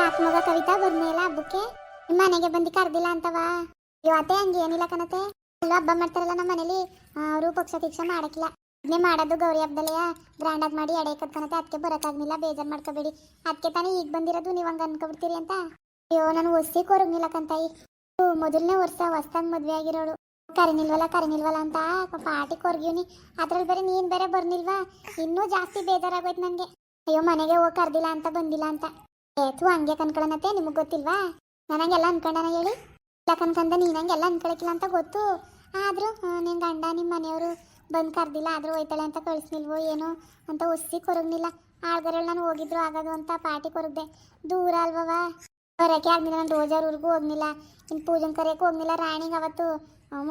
ಯಾಕೆ ಮಗ ಕವಿತಾ ಬರ್ನೇಲ ಹಬ್ಬಕ್ಕೆ? ನಿಮ್ಮ ಮನೆಗೆ ಬಂದು ಕರ್ದಿಲ್ಲ ಅಂತವಾ? ಅತ್ತೆ, ಹಂಗೆ ಏನಿಲ್ಲ ಕಣತೆ ಅಲ್ವಾ ಹಬ್ಬ ಮಾಡ್ತಾರಲ್ಲ ನಮ್ಮ ಮನೇಲಿ? ಅವರು ಪಕ್ಷ ಪಿಕ್ಷ ಮಾಡಕ್ಕಿಲ್ಲ. ಇದನ್ನೇ ಮಾಡೋದು ಗೌರಿ ಹಬ್ಬದಲ್ಲೇ. ಗ್ರ್ಯಾಂಡ್ ಆಗಿ ಮಾಡಿ ಎಡೆ ಕತ್ಕೊಳತ್ತೆ ಅದಕ್ಕೆ ಬರೋಕ್ಕಾಗ್ಲಿಲ್ಲ ಬೇಜಾರು ಮಾಡ್ಕೋಬೇಡಿ. ಅದಕ್ಕೆ ತಾನೇ ಈಗ ಬಂದಿರೋದು, ನೀವು ಹಂಗೆ ಅನ್ಕೊಬಿಡ್ತೀರಿ ಅಂತ. ಅಯ್ಯೋ, ನಾನು ಒಸಿ ಕೊರಗ್ನಿಲ್ಲ ಕಂತಾಯಿ. ಮೊದಲನೇ ವರ್ಷ, ಹೊಸ್ದಾಗಿ ಮದುವೆ ಆಗಿರೋಳು. ಕರಿನಿಲ್ವಲ್ಲ ಕರಿನಿಲ್ವಲ್ಲ ಅಂತ ಪಾರ್ಟಿ ಕೊರ್ಗಿವ್ನಿ. ಅದ್ರಲ್ಲಿ ಬೇರೆ ನೀನ್ ಬೇರೆ ಬರ್ನಿಲ್ವಾ? ಇನ್ನೂ ಜಾಸ್ತಿ ಬೇಜಾರಾಗೋಯ್ತು ನನಗೆ ಅಯ್ಯೋ, ಮನೆಗೆ ಹೋಗಿ ಕರ್ದಿಲ್ಲ ಅಂತ, ಬಂದಿಲ್ಲ ಅಂತ. ಏತು ಹಂಗೆ ಕನ್ಕೊಳನತ್ತೆ ನಿಮಗೆ ಗೊತ್ತಿಲ್ವಾ? ನನಗೆಲ್ಲ ಅನ್ಕೊಂಡನ ಹೇಳಿ. ಇಲ್ಲ ನೀನು ನೀನಂಗೆಲ್ಲ ಅನ್ಕೊಳಕಿಲ್ಲ ಅಂತ ಗೊತ್ತು. ಆದ್ರೂ ನಿನ್ನ ಗಂಡ ನಿಮ್ಮ ಮನೆಯವರು ಬಂದು ಕರ್ದಿಲ್ಲ, ಆದರೂ ಹೋಯ್ತಾಳೆ ಅಂತ ಕಳಿಸ್ನಿಲ್ವೋ ಏನೋ ಅಂತ ಉಸಿ ಕೊರಗ್ನಿಲ್ಲ. ಆಳ್ಗರಲ್ಲಿ ನಾನು ಹೋಗಿದ್ರು ಆಗೋದು ಅಂತ ಪಾರ್ಟಿ ಕೊರಗ್ದೆ. ದೂರ ಅಲ್ವವ ಬರೋಕೆ ಆಗ್ಲಿಲ್ಲ ನಾನು ರೋಜಾರೂರ್ಗೂ ಹೋಗ್ನಿಲ್ಲ. ಇನ್ನು ಪೂಜನ್ ಕರೆಯಕ್ಕೆ ಹೋಗ್ನಿಲ್ಲ, ರಾಣಿಗೆ ಅವತ್ತು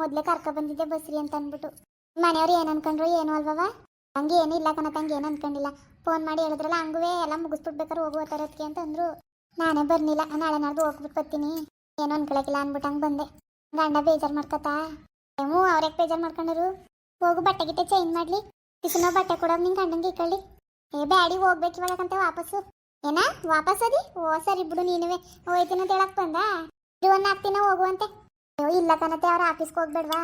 ಮೊದಲೇ ಕರ್ಕೊ ಬಂದಿದ್ದೆ ಬಸ್ರಿ ಅಂತ ಅಂದ್ಬಿಟ್ಟು ಮನೆಯವ್ರು ಏನು ಅನ್ಕೊಂಡ್ರು, ಏನು ಅಲ್ವವ ಹಂಗೆ ಏನಿಲ್ಲ ಕಣ ತಂಗಿ, ಏನು ಅನ್ಕೊಂಡಿಲ್ಲ. ಫೋನ್ ಮಾಡಿ ಹೇಳಿದ್ರಲ್ಲ, ಹಂಗುವೆ ಎಲ್ಲ ಮುಗಿಸ್ಬಿಡ್ಬೇಕಾರೆ ಹೋಗುವ ತರೋದಕ್ಕೆ ಅಂತ ಅಂದ್ರು. ನಾನೇ ಬರ್ನಿಲ್ಲ ನಾಳೆ ನಾಡ್ದು ಹೋಗ್ಬಿಟ್ಟು ಬರ್ತೀನಿ. ಏನೋ ಅನ್ಕೊಳಕಿಲ್ಲ ಅಂದ್ಬಿಟ್ಟು ಹಂಗೆ ಬಂದೆ. ಗಂಡ ಬೇಜಾರು ಮಾಡ್ಕೊತಾ? ಹ್ಞೂ ಅವ್ರ್ಯಾಕೆ ಬೇಜಾರು ಮಾಡ್ಕೊಂಡರು? ಹೋಗು, ಬಟ್ಟೆ ಗಿಟ್ಟೆ ಚೇಂಜ್ ಮಾಡ್ಲಿ. ಟಿಫಿನ ಬಟ್ಟೆ ಕೊಡೋದು ನಿಂಗೆ ಗಂಡಂಗೆ ಇಕ್ಕಳ್ಳಿ ಏ, ಬ್ಯಾಡಿ, ಹೋಗ್ಬೇಕು ಇವಾಗಂತೆ ವಾಪಸ್ಸು. ಏನ ವಾಪಸ್ ಅದಿ? ಓ, ಸರಿ ಬಿಡು ನೀನುವೆ. ಹೋಯ್ತೀನಿ ಅಂತ ಹೇಳಕ್ ಬಂದ? ಇದು ಒಂದು ಹಾಕ್ತಿನ ಹೋಗುವಂತೆ. ಅಯ್ಯೋ, ಇಲ್ಲ ಕಣತೆ, ಅವ್ರ ಆಫೀಸ್ಗೆ ಹೋಗ್ಬೇಡ್ವಾ?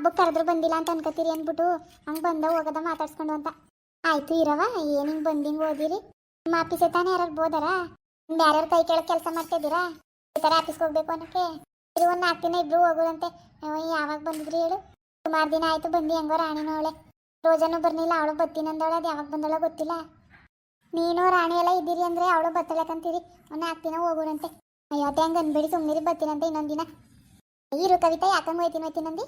ಹಬ್ಬಕ್ಕೆ ಕರೆದ್ರು ಬಂದಿಲ್ಲ ಅಂತ ಅನ್ಕೋತೀರಿ ಅಂದ್ಬಿಟ್ಟು ಹಂಗೆ ಬಂದ ಹೋಗದ ಮಾತಾಡ್ಸ್ಕೊಂಡು ಅಂತ. ಆಯ್ತು ಇರವ ಏನು ಹಿಂಗೆ ಬಂದು ಹಿಂಗೆ ಓದಿರಿ? ನಿಮ್ಮ ಆಫೀಸೇ ತಾನೇ ಯಾರು ಬೋದಾರ ಯಾರ್ಯಾರು ಕೈ ಕೆಳಗೆ ಕೆಲಸ ಮಾಡ್ತಿದ್ದೀರಾ ಈ ಥರ ಆಫೀಸ್ಗೆ ಹೋಗ್ಬೇಕು ಅನ್ನಕ್ಕೆ? ಇದು ಒಂದು ನಾಲ್ಕು ದಿನ ಇಬ್ರು ಹೋಗೋದಂತೆ. ಯಾವಾಗ ಬಂದಿದ್ರಿ ಹೇಳು? ಸುಮಾರು ದಿನ ಆಯ್ತು ಬಂದು ಹೆಂಗೋ ರಾಣಿನೂ ಅವಳೆ ರೋಜಾನು ಬರ್ನಿಲ್ಲ, ಅವಳು ಬತ್ತೀನಂದವಳೆ ಅದು ಯಾವಾಗ ಬಂದಳ ಗೊತ್ತಿಲ್ಲ. ನೀನು ರಾಣಿ ಎಲ್ಲ ಇದ್ದೀರಿ ಅಂದ್ರೆ ಅವಳು ಬತ್ತಳಕಂತೀರಿ ಒಂದು ನಾಲ್ಕು ದಿನ ಹೋಗೋಣಂತೆ ಅಯ್ಯೋ, ಅದೇ ಹಂಗೆ ಅನ್ಬೇಡಿ ಸುಮ್ಮನಿರಿ ಬರ್ತೀನಂತೆ ಇನ್ನೊಂದು ದಿನ. ಇರು ಕವಿತಾ, ಯಾಕಂಗೆ ಹೋಯ್ತೀನಿ ಹೋಯ್ತೀನಂದು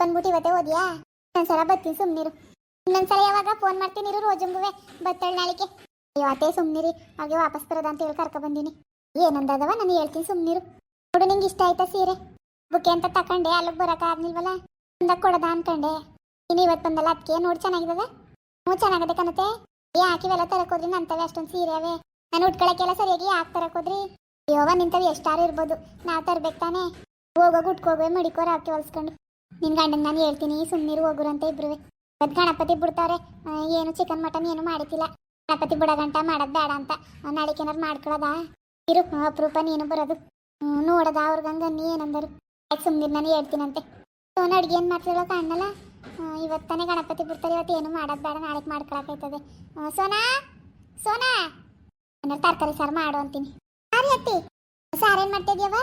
ಬಂದ್ಬಿಟ್ಟು ಇವತ್ತೇ ಓದಿಯಾ? ಇನ್ನೊಂದ್ಸಲ ಬರ್ತೀನಿ ಸುಮ್ಮನಿರು ಇನ್ನೊಂದ್ಸಲ ಯಾವಾಗ ಫೋನ್ ಮಾಡ್ತೀನಿ ಇರು ರೋಜಂಬುವೆ ಬತ್ತಳ ನಾಳಿಕೆ ಅಯ್ಯೋ ಅದೇ ಸುಮ್ಮನಿರಿ ಹಾಗೆ ವಾಪಸ್ ಬರೋದ ಅಂತ ಹೇಳಿ ಕರ್ಕೊ ಬಂದೀನಿ. ಏನಂದದವ? ನಾನು ಹೇಳ್ತೀನಿ ಸುಮ್ಮನಿರು ನೋಡು, ನಿಂಗೆ ಇಷ್ಟ ಆಯ್ತಾ ಸೀರೆ? ಬುಕ್ಕೆ ಅಂತ ತಕೊಂಡೆ, ಅಲ್ಲಿಗೆ ಬರೋಕೆ ಆಗ್ಲಿಲ್ವಲ್ಲ? ಬಂದಾಗ ಕೊಡದ ಅನ್ಕಂಡೆ. ಇನ್ನು ಇವತ್ತು ಬಂದಲ್ಲ ಅದಕ್ಕೆ ನೋಡಿ ಚೆನ್ನಾಗಿದ್ದದ ಹ್ಞೂ, ಚೆನ್ನಾಗದೆ ಕಣತೆ ಏ ಹಾಕಿವೆಲ್ಲ ತರಕೋದ್ರಿ ನಂತವೆ ಅಷ್ಟೊಂದು ಸೀರೆ ಅವೇ. ನಾನು ಉಟ್ಕೊಳಕ್ಕೆಲ್ಲ ಸರಿಯಾಗಿ ಯಾಕೆ ತರಕೋದ್ರಿ ಯೋವ ನಿಂತವೆ ಎಷ್ಟಾರು ಇರ್ಬೋದು. ನಾ ತರ್ಬೇಕು ತಾನೇ. ಹೋಗೋಗಿ ಮಡಿಕೋರ್ ಮಡಿಕೋರ ಹಾಕಿ ಹೊಲ್ಸ್ಕೊಂಡು. ನಿನ್ ಗಂಡನ್ ನಾನು ಹೇಳ್ತೀನಿ ಸುಮ್ಮನಿರು ಹೋಗುರು ಅಂತ ಇಬ್ರು ಇವತ್ತು ಗಣಪತಿ ಬಿಡ್ತಾರೆ. ಏನು ಚಿಕನ್ ಮಟನ್ ಏನು ಮಾಡಿತಿಲ್ಲ ಗಣಪತಿ ಬಿಡ ಗಂಟ ಮಾಡೋದು ಬೇಡ ಅಂತ. ನಾಳಿಕೇನಾರು ಏನಾರು ಮಾಡ್ಕೊಳ್ಳೋದ ಇರು ಅಪರೂಪ ನೀನು ಬರೋದು. ನೋಡದ ಅವ್ರಿಗಂಗ ನೀ ಏನಂದರು. ಯಾಕೆ ನಾನು ಹೇಳ್ತೀನಂತೆ. ಸೋನ ಅಡುಗೆ ಏನು ಮಾಡ್ತಿರೋ ಕಾಣಲ್ಲ ಇವತ್ತಾನೆ ಗಣಪತಿ ಬಿಡ್ತಾರೆ ಇವತ್ತು ಏನು ಮಾಡೋದು ಬೇಡ ನಾಳೆಗೆ ಮಾಡ್ಕೊಳಕೈತದೆ ಆ, ಸೋನಾ? ಸೋನಾ? ತರಕಾರಿ ಸಾರು ಮಾಡು ಅಂತೀನಿ. ಸಾರಿ ಅತ್ತಿ. ಏನು ಮಾಡ್ತಿದ್ಯವ?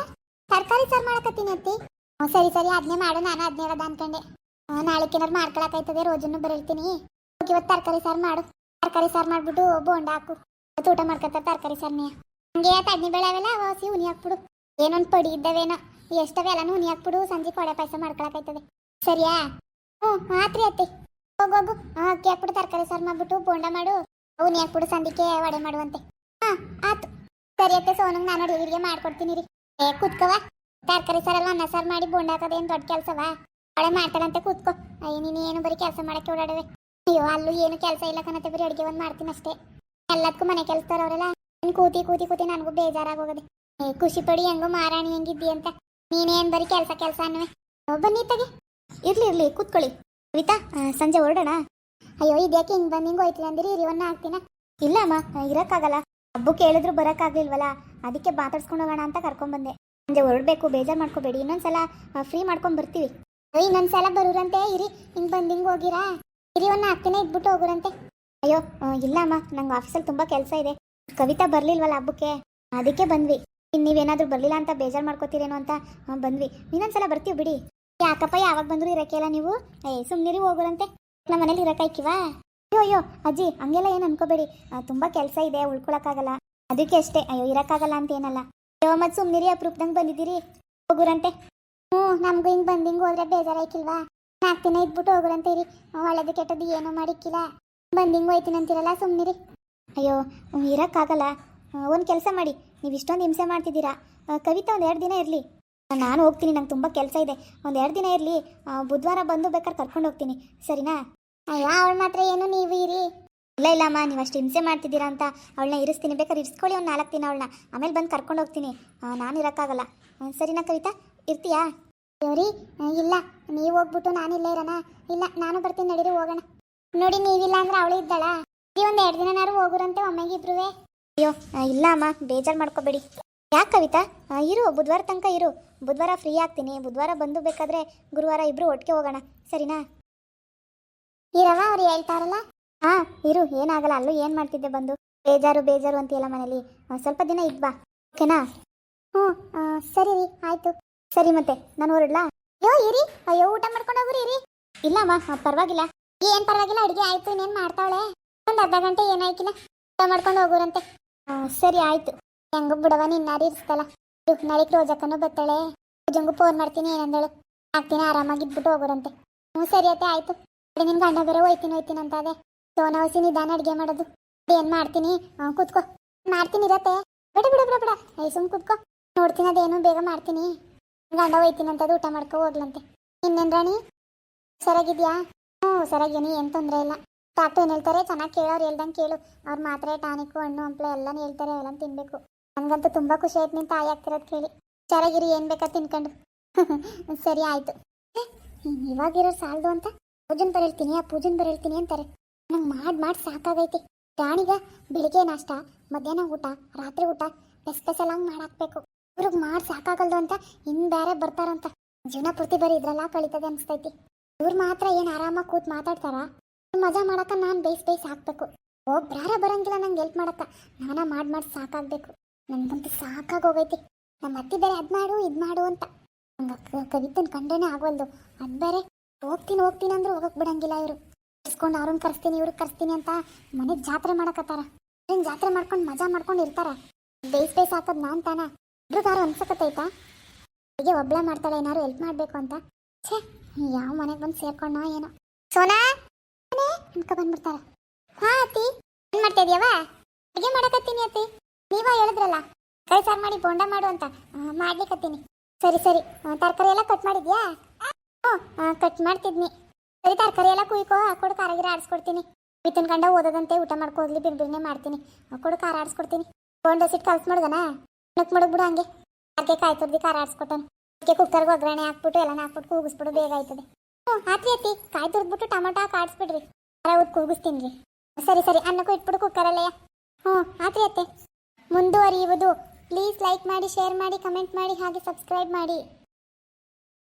ತರಕಾರಿ ಸಾರು ಮಾಡಕತ್ತೀನಿ ಅತ್ತಿ. ಸರಿ ಸರಿ ಅದನ್ನೇ ಮಾಡು, ನಾನು ಅದನ್ನೇ ಹೇಳೋದು ಅನ್ಕೊಂಡೆ. ನಾಳೆ ಏನಾರು ಮಾಡ್ಕೊಳಕೈತದೆ ರೋಜನ್ನು ಬರೀತೀನಿ ಇವತ್ತು ತರಕಾರಿ ಸಾರು ಮಾಡು. ತರಕಾರಿ ಸಾರು ಮಾಡ್ಬಿಟ್ಟು ಬೋಂಡ ಹಾಕು. ಇವತ್ತು ಊಟ ಮಾಡ್ಕೊತಾರೆ ತರಕಾರಿ ಸಾರ್ನೇ. ಹಂಗೆ ತಡ್ನಿ ಬೆಳೆ ಅವೆಲ್ಲ ಹಸಿ ಉನಿ ಹಾಕ್ಬಿಡು. ಏನೊಂದು ಪಡಿ ಇದ್ದವೇನೋ. ಎಷ್ಟವೆ ಅಲ್ಲ ಉನಿ ಹಾಕ್ಬಿಡು, ಸಂಜೆ ಕೊಡೆ ಪಾಯಸ ಮಾಡ್ಕೊಳಕೈತದೆ ಸರಿಯಾ? ಹ್ಞೂ, ಆತ್ರಿ ಅತ್ತಿ. ಹೋಗು ಹೋಗು. ಅಕ್ಕಿ ಹಾಕ್ಬಿಡು ತರಕಾರಿ ಸಾರು ಮಾಡ್ಬಿಟ್ಟು ಬೋಂಡ ಮಾಡು. ಉನಿ ಹಾಕ್ಬಿಡು, ಸಂದಿಕ್ಕೆ ವಡೆ ಮಾಡುವಂತೆ. ಹಾಂ ಆತು. ಸರಿ ಅತ್ತೆ, ಸೋನಂಗೆ, ನಾನು ಅಡುಗೆ ಮಾಡ್ಕೊಡ್ತೀನಿ ರೀ. ಏ ಕೂತ್ಕವ ತರಕಾರಿ ಸಾರಲ್ಲ ಅನ್ನ ಸಾರು ಮಾಡಿ ಬೋಂಡ ಹಾಕೋದೇನು ದೊಡ್ಡ ಕೆಲಸವಾ? ಅವಳೆ ಮಾಡ್ತಾಳಂತ ಕೂತ್ಕೋ. ಅಯ್ಯ, ನೀನು ಏನು ಬರೀ ಕೆಲಸ ಮಾಡಕ್ಕೆ ಓಡಾಡವೆ? ಅಯ್ಯೋ, ಅಲ್ಲೂ ಏನು ಕೆಲಸ ಇಲ್ಲ ಕಣತೆ ಬರೀ ಅಡುಗೆ ಒಂದು ಮಾಡ್ತೀನಿ ಅಷ್ಟೇ. ಎಲ್ಲದಕ್ಕೂ ಮನೆ ಕೆಲಸದವ್ರು ಅವರೆಲ್ಲ ನೀನು ಕೂತಿ ಕೂತಿ ಕೂತಿ ನನಗೂ ಬೇಜಾರಾಗೋಗದೆ ಏ, ಖುಷಿ ಪಡಿ ಹೆಂಗೋ ಮಾರಾಣಿ ಹೆಂಗಿದ್ದಿ ಅಂತ. ನೀನೇನು ಬರೀ ಕೆಲಸ ಕೆಲಸ ಅನ್ನುವೆ? ಬನ್ನಿ ತಗೆ ಇರ್ಲಿ ಇರ್ಲಿ, ಕೂತ್ಕೊಳ್ಳಿ. ಕವಿತಾ ಸಂಜೆ ಹೊರಡೋಣ? ಅಯ್ಯೋ, ಇದ್ಯಾಕೆ ಹಿಂಗೆ ಬಂದು ಹಿಂಗೆ ಹೋಯ್ತಿಲ್ಲ ಅಂದಿರಿ? ಇರಿ ಒಂದು ಹಾಕ್ತೀನ? ಇಲ್ಲ, ಅಮ್ಮ, ಇರೋಕ್ಕಾಗಲ್ಲ. ಹಬ್ಬಕ್ಕೆ ಕೇಳಿದ್ರು ಬರೋಕ್ಕಾಗ್ಲಿಲ್ವಲ್ಲ? ಅದಕ್ಕೆ ಮಾತಾಡ್ಸ್ಕೊಂಡು ಹೋಗೋಣ ಅಂತ ಕರ್ಕೊಂಡ್ಬಂದೆ ಸಂಜೆ ಹೊರಡ್ಬೇಕು ಬೇಜಾರು ಮಾಡ್ಕೋಬೇಡಿ. ಇನ್ನೊಂದ್ಸಲ ಫ್ರೀ ಮಾಡ್ಕೊಂಡ್ ಬರ್ತೀವಿ. ಅಯ್ಯೋ, ಇನ್ನೊಂದ್ಸಲ ಬರೋರಂತೆ. ಇರಿ ಹಿಂಗೆ ಬಂದು ಹಿಂಗೆ ಹೋಗಿರಾ? ಇರಿ ಒಂದು ಹಾಕ್ತೀನಿ ಇದ್ಬಿಟ್ಟು ಹೋಗುರಂತೆ. ಅಯ್ಯೋ ಇಲ್ಲ ಅಮ್ಮ ನಂಗೆ ಆಫೀಸಲ್ಲಿ ತುಂಬ ಕೆಲಸ ಇದೆ. ಕವಿತಾ ಬರ್ಲಿಲ್ವಲ್ಲ ಹಬ್ಬಕ್ಕೆ? ಅದಕ್ಕೆ ಬಂದ್ವಿ. ನೀವೇನಾದ್ರೂ ಬರಲಿಲ್ಲ ಅಂತ ಬೇಜಾರು ಮಾಡ್ಕೋತೀರೇನೋ ಅಂತ ಬಂದ್ವಿ. ಇನ್ನೊಂದ್ಸಲ ಬರ್ತೀವಿ ಬಿಡಿ. ಯಾಕಪ್ಪ ಯಾವಾಗ ಬಂದ್ರು ಇರಕ್ಕೆಲ್ಲ ನೀವು? ಏ ಸುಮ್ಮನಿರಿ ಹೋಗುರಂತೆ. ನಮ್ಮ ಮನೇಲಿ ಇರಕ್ಕಾಯ್ಕಿವಾ? ಅಯ್ಯೋ ಅಯ್ಯೋ ಅಜ್ಜಿ ಹಂಗೆಲ್ಲ ಏನು ಅನ್ಕೋಬೇಡಿ. ತುಂಬಾ ಕೆಲಸ ಇದೆ ಉಳ್ಕೊಳಕ್ಕಾಗಲ್ಲ. ಅದಕ್ಕೆ ಅಷ್ಟೇ. ಅಯ್ಯೋ ಇರಕ್ಕಾಗಲ್ಲ ಅಂತ ಏನಲ್ಲ. ಅಯ್ಯೋ, ಮತ್ತೆ ಸುಮ್ಮನಿರಿ ಅಪ್ರೂಪ್ದಂಗೆ ಬಂದಿದ್ದೀರಿ. ಹೋಗುರಂತೆ. ಹ್ಞೂ, ನಮಗೂ ಹಿಂಗೆ ಬಂದು ಹಿಂಗೆ ಹೋದ್ರೆ ಬೇಜಾರಾಯ್ಕಿಲ್ವಾ? ನಾಲ್ಕು ದಿನ ಇದ್ಬಿಟ್ಟು ಹೋಗುರಂತೆ ಇರಿ. ಒಳ್ಳೇದು ಕೆಟ್ಟದ್ದು ಏನೂ ಮಾಡಿಕ್ಕಿಲ್ಲ. ಬಂದು ಹಿಂಗೆ ಹೋಯ್ತೀನಿ ಅಂತೀರಲ್ಲ ಸುಮ್ಮನಿರಿ ಅಯ್ಯೋ ಇರಕ್ಕಾಗಲ್ಲ. ಒಂದು ಕೆಲಸ ಮಾಡಿ. ನೀವು ಇಷ್ಟೊಂದು ಹಿಂಸೆ ಮಾಡ್ತಿದ್ದೀರಾ? ಕವಿತಾ ಒಂದು ಎರಡು ದಿನ ಇರಲಿ. ನಾನು ಹೋಗ್ತೀನಿ, ನಂಗೆ ತುಂಬ ಕೆಲಸ ಇದೆ. ಒಂದು ಎರಡು ದಿನ ಇರಲಿ. ಬುಧವಾರ ಬಂದು ಬೇಕಾದ್ರೆ ಕರ್ಕೊಂಡು ಹೋಗ್ತೀನಿ. ಸರಿನಾ? ಅಯ್ಯೋ, ಅವಳು ಮಾತ್ರ ಏನು, ನೀವು ಇರಿ. ಇಲ್ಲ ಇಲ್ಲಮ್ಮ ನೀವು ಅಷ್ಟು ಹಿಂಸೆ ಮಾಡ್ತಿದ್ದೀರಾ ಅಂತ ಅವಳನ್ನ ಇರಿಸ್ತೀನಿ. ಬೇಕಾದ್ರೆ ಇರಿಸ್ಕೊಳ್ಳಿ ಒಂದು ನಾಲ್ಕು ದಿನ ಅವಳನ್ನ. ಆಮೇಲೆ ಬಂದು ಕರ್ಕೊಂಡು ಹೋಗ್ತೀನಿ. ನಾನು ಇರೋಕ್ಕಾಗಲ್ಲ. ಸರಿನಾ ಕವಿತಾ? ಇರ್ತೀಯಾ? ಸರಿ ಇಲ್ಲ. ನೀವು ಹೋಗ್ಬಿಟ್ಟು ನಾನು ಇಲ್ಲೇ ಇರೋಣ. ಇಲ್ಲ ನಾನು ಬರ್ತೀನಿ ನಡೀರಿ ಹೋಗೋಣ. ನೋಡಿ ನೀವಿಲ್ಲ ಅಂದ್ರೆ ಅವಳು ಇದ್ದಾಳ? ಈ ಒಂದು ಎರಡು ದಿನನಾರು ಹೋಗುರಂತೆ ಒಮ್ಮೆಗೆ ಇಬ್ರುವೆ ಅಯ್ಯೋ ಇಲ್ಲ ಅಮ್ಮ ಬೇಜಾರು ಮಾಡ್ಕೋಬೇಡಿ. ಯಾಕೆ ಕವಿತಾ? ಇರು ಬುಧವಾರ ತನಕ ಇರು. ಬುಧವಾರ ಫ್ರೀ ಆಗ್ತೀನಿ. ಬುಧವಾರ ಬಂದು ಬೇಕಾದ್ರೆ ಗುರುವಾರ ಇಬ್ರು ಒಟ್ಟಿಗೆ ಹೋಗೋಣ. ಸರಿನಾ? ಇರವ ಅವ್ರು ಹೇಳ್ತಾರಲ್ಲ ಹಾ, ಇರು, ಏನಾಗಲ್ಲ, ಅಲ್ಲೂ ಏನು ಮಾಡ್ತಿದ್ದೆ ಬಂದು? ಬೇಜಾರು ಬೇಜಾರು ಅಂತೀಯಲ್ಲ ಮನೇಲಿ. ಸ್ವಲ್ಪ ದಿನ ಇದ್ ಬಾ. ಓಕೆನಾ? ಹ್ಞೂ ಸರಿ ರೀ, ಆಯ್ತು. ಸರಿ ಮತ್ತೆ, ನಾನು ಹೊರಡ್ಲಾ? ಅಯ್ಯೋ, ಇರಿ. ಅಯ್ಯೋ, ಊಟ ಮಾಡ್ಕೊಂಡು ಹೋಗ್ರಿ, ಇರಿ. ಇಲ್ಲಮ್ಮ ಪರವಾಗಿಲ್ಲ. ಏನ್ ಪರವಾಗಿಲ್ಲ, ಅಡುಗೆ ಆಯ್ತು, ಇನ್ನೇನು ಮಾಡ್ತಾವಳೆ? ಒಂದು ಅರ್ಧ ಗಂಟೆ ಏನಾಯ್ಕಿಲ್ಲ ಊಟ ಮಾಡ್ಕೊಂಡು ಹೋಗೋರಂತೆ. ಸರಿ, ಆಯ್ತು. ಹೆಂಗು ಬಿಡವ ನಿನ್ನಾರಿ ಇರ್ಸ್ತಲ್ಲ ನಾಳೆಗೆ ರೋಜಕ್ಕನು ಬರ್ತಾಳೆ. ಜಂಗು ಫೋನ್ ಮಾಡ್ತೀನಿ, ಏನಂದಳು. ಆಗ್ತೀನಿ, ಆರಾಮಾಗಿ ಇದ್ಬಿಟ್ಟು ಹೋಗೋರಂತೆ. ಹ್ಞೂ, ಸರಿ, ಅತ್ತೆ, ಆಯ್ತು. ನಿನ್ ಗಂಡ ಬೇರೆ ಹೋಯ್ತೀನಿ ಹೋಯ್ತೀನಿ ಅಂತ ಅದೇ ಸೋನ ಹೊಸಿ ನಿಧಾನ ಅಡುಗೆ ಮಾಡೋದು. ಏನ್ ಮಾಡ್ತೀನಿ? ಕೂತ್ಕೋ. ಮಾಡ್ತೀನಿ ಇರತ್ತೆ. ಬಿಡು ಬಿಡು, ಬಿಡ ಬಿಡ. ಐ ಸುಮ್ ಕೂತ್ಕೋ. ನೋಡ್ತೀನಿ ಅದೇನು ಬೇಗ ಮಾಡ್ತೀನಿ. ಗಂಡ ಹೋಯ್ತೀನಿ ಅಂತದು ಊಟ ಮಾಡ್ಕೊ ಹೋಗ್ಲಂತೆ. ಇನ್ನೇನು ರಾಣಿ? ಸರಾಗಿದ್ಯಾ ಹ್ಞೂ ಸರಾಗಿನಿ ಏನು ತೊಂದರೆ ಇಲ್ಲ. ಡಾಕ್ಟರ್ ಏನು ಹೇಳ್ತಾರೆ? ಚೆನ್ನಾಗಿ ಕೇಳೋರು ಹೇಳ್ದಂಗೆ ಕೇಳು. ಅವ್ರು ಮಾತ್ರೆ, ಟಾನಿಕು, ಹಣ್ಣು, ಹಂಪ್ಲೆ ಎಲ್ಲನೂ ಹೇಳ್ತಾರೆ ಎಲ್ಲ ತಿನ್ಬೇಕು. ನನಗಂತೂ ತುಂಬ ಖುಷಿ ಆಯ್ತು ನಿನ್ ತಾಯಿ ಆಗ್ತಿರೋದು ಕೇಳಿ. ಚೆನ್ನಾಗಿರಿ ಏನು ಬೇಕಾ ತಿನ್ಕೊಂಡು. ಸರಿ, ಆಯಿತು. ಇವಾಗಿರೋ ಸಾಲದು ಅಂತ? ಪೂಜನ್ ಬರೇಳ್ತೀನಿ ಆ ಪೂಜನ್ ಬರೇಳ್ತೀನಿ ಅಂತಾರೆ. ನಂಗೆ ಮಾಡಿ ಮಾಡಿ ಸಾಕಾಗೈತಿ. ರಾಣಿಗ ಬೆಳಿಗ್ಗೆ ನಾಷ್ಟ, ಮಧ್ಯಾಹ್ನ ಊಟ, ರಾತ್ರಿ ಊಟ ಪೆಸ್ಪೆಸಲಂಗ್ ಮಾಡಾಕ್ಬೇಕು. ಇವ್ರಿಗೆ ಮಾಡಿ ಸಾಕಾಗಲ್ದು ಅಂತ ಇನ್ ಬೇರೆ ಬರ್ತಾರಂತ. ಜೀವನ ಪೂರ್ತಿ ಬರೀ ಇದ್ರಲ್ಲ ಕಳೀತದೆ ಅನ್ಸ್ತೈತಿ. ಇವ್ರು ಮಾತ್ರ ಏನು ಆರಾಮಾಗಿ ಕೂತ್ ಮಾತಾಡ್ತಾರ? ಮಜಾ ಮಾಡಕ್ಕ ನಾನು ಬೇಯಿಸಿ ಬೇಯಿಸ್ ಹಾಕ್ಬೇಕು. ಒಬ್ಬರಾರ ಬರಂಗಿಲ್ಲ ನಂಗೆ ಹೆಲ್ಪ್ ಮಾಡಕ್ಕ ನಾನಾ ಮಾಡಿ ಮಾಡಿ ಸಾಕಾಗ್ಬೇಕು. ಸಾಕಾಗಿ ಹೋಗೈತಿ. ನಮ್ಮ ಅತ್ತಿ ಬೇರೆ ಅದು ಮಾಡು, ಇದ್ ಮಾಡು ಅಂತ. ನಂಗೆ ಕವಿತನ ಕಂಡ್ರೇನೆ ಆಗೋಲ್ದು. ಅದು ಬೇರೆ. ಹೋಗ್ತೀನಿ ಹೋಗ್ತೀನಿ ಅಂದ್ರೆ ಹೋಗಕ್ ಬಿಡಂಗಿಲ್ಲ ಇವರು. ಇಸ್ಕೊಂಡು ಅವ್ರನ್ನ ಕರ್ಸ್ತೀನಿ ಇವ್ರಿಗೆ ಕರ್ಸ್ತೀನಿ ಅಂತ ಮನೆಗೆ ಜಾತ್ರೆ ಮಾಡಕತ್ತಾರ. ಏನ್ ಜಾತ್ರೆ ಮಾಡ್ಕೊಂಡು ಮಜಾ ಮಾಡ್ಕೊಂಡು ಇರ್ತಾರ. ಬೇಸ್ ಬೇಸ್ ಹಾಕೋದು ನಾನ್ ತಾನ. ಇಬ್ರಿಗಾರು ಅನ್ಸಕತ್ತೈತಾ? ಹೀಗೆ ಒಬ್ಳೆ ಮಾಡ್ತಾಳೆ ಏನಾರು ಹೆಲ್ಪ್ ಮಾಡಬೇಕು ಅಂತ. ಛೇ ಯಾವ ಮನೆಗೆ ಬಂದು ಸೇರ್ಕೊಂಡ ಏನೋ. ಸೋನಾ? ಅನ್ಕ ಬಂದ್ಬಿಡ್ತಾರ. ಹಾ ಅತ್ತಿ. ಏನು ಮಾಡ್ತಾ ಇದೀಯವ? ಅಡುಗೆ ಮಾಡಕತ್ತೀನಿ ಅತ್ತಿ. ನೀವ ಹೇಳಿದ್ರಲ್ಲ. ಕೈ ಸಾರು ಮಾಡಿ ಬೋಂಡ ಮಾಡು ಅಂತ. ಆ, ಮಾಡ್ಲಿಕತ್ತೀನಿ. ಸರಿ ಸರಿ. ತರಕಾರಿ ಎಲ್ಲ ಕಟ್ ಮಾಡಿದ್ಯಾ? ಹ್ಞೂ ಕಟ್ ಮಾಡ್ತಿದ್ನಿ. ಸರಿ ತರಕಾರಿ ಎಲ್ಲ ಕುಯ್ಕೋ. ಕೊಡು ಕಾರಾಗಿರ ಆಡಿಸ್ಕೊಡ್ತೀನಿ. ಬಿತ್ತಿನ ಕಂಡ ಓದೋದಂತೆ ಊಟ ಮಾಡ್ಕೋದ್ಲಿ ಬಿರ್ಬಿರ್ನೆ ಮಾಡ್ತೀನಿ. ಕಾರ ಖಾರ ಆಡಿಸ್ಕೊಡ್ತೀನಿ. ಒಂದು ಸಿಟ್ ಕಲ್ಸ್ ಮಾಡ್ದನ? ನಕ್ ಬಿಡು ಹಂಗೆ. ಅದಕ್ಕೆ ಕಾಯಿ ತುರ್ದಿ ಖಾರ ಆಡಿಸ್ಕೊಟ್ಟನು. ಅದಕ್ಕೆ ಕುಕ್ಕರ್ಗೆ ಒಗ್ಗರಣೆ ಹಾಕ್ಬಿಟ್ಟು ಎಲ್ಲ ಹಾಕ್ಬಿಟ್ಟು ಕೂಗಿಸ್ಬಿಡು, ಬೇಗ ಆಯ್ತದೆ. ಹ್ಞೂ, ಆತ್ರಿ ಅತ್ತಿ. ಕಾಯಿ ತುರ್ದ್ಬಿಟ್ಟು ಟೊಮೊಟೊ ಹಾಕಿ ಆಡಿಸ್ಬಿಡ್ರಿ. ಖಾರ ಕೂಗಿಸ್ತೀನಿ ರೀ. ಸರಿ ಸರಿ, ಅನ್ನಕ್ಕೂ ಇಟ್ಬಿಡು ಕುಕ್ಕರಲ್ಲೇ. ಹ್ಞೂ, ಆತ್ರಿ ಅತ್ತೆ. ಮುಂದುವರಿಯುವುದು. ಪ್ಲೀಸ್ ಲೈಕ್ ಮಾಡಿ, ಶೇರ್ ಮಾಡಿ, ಕಮೆಂಟ್ ಮಾಡಿ, ಹಾಗೆ ಸಬ್ಸ್ಕ್ರೈಬ್ ಮಾಡಿ.